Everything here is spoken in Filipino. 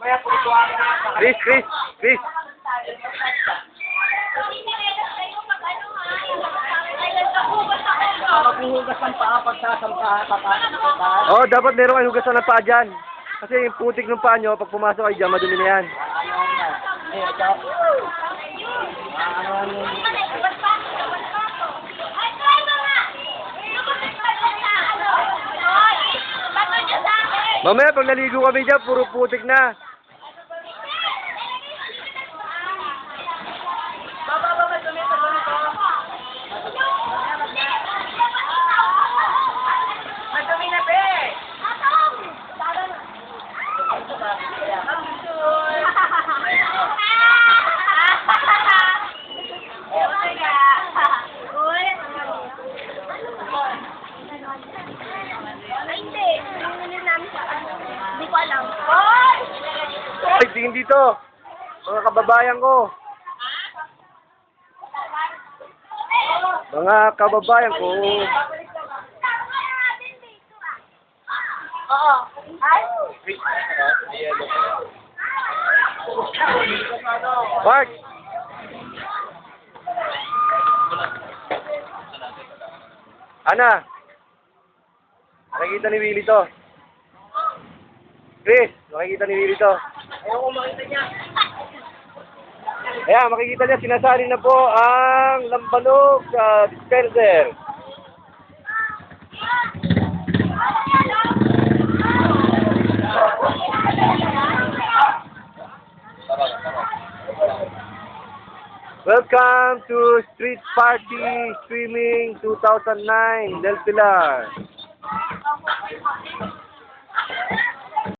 Chris, Chris. Maghuhugas ng paa. Oh, dapat meron kayong hugasan ng paa dyan. Kasi yung putik ng paa nyo, pag pumasok kayo dyan, madumi na yan. Mamaya, pag naligo kami dyan, puro putik na. Alam. Hoy! Ay, tingin dito. Mga kababayan ko. Mga kababayan ko. Oo. Ay? Mark! Ana! Nakikita ni Willie to. Chris, makikita ni Willie to. Ayoko makita niya. Ayan, makikita niya, sinasali na po ang lambanog sa dispenser. Welcome to Street Party Swimming 2009, Del Pilar.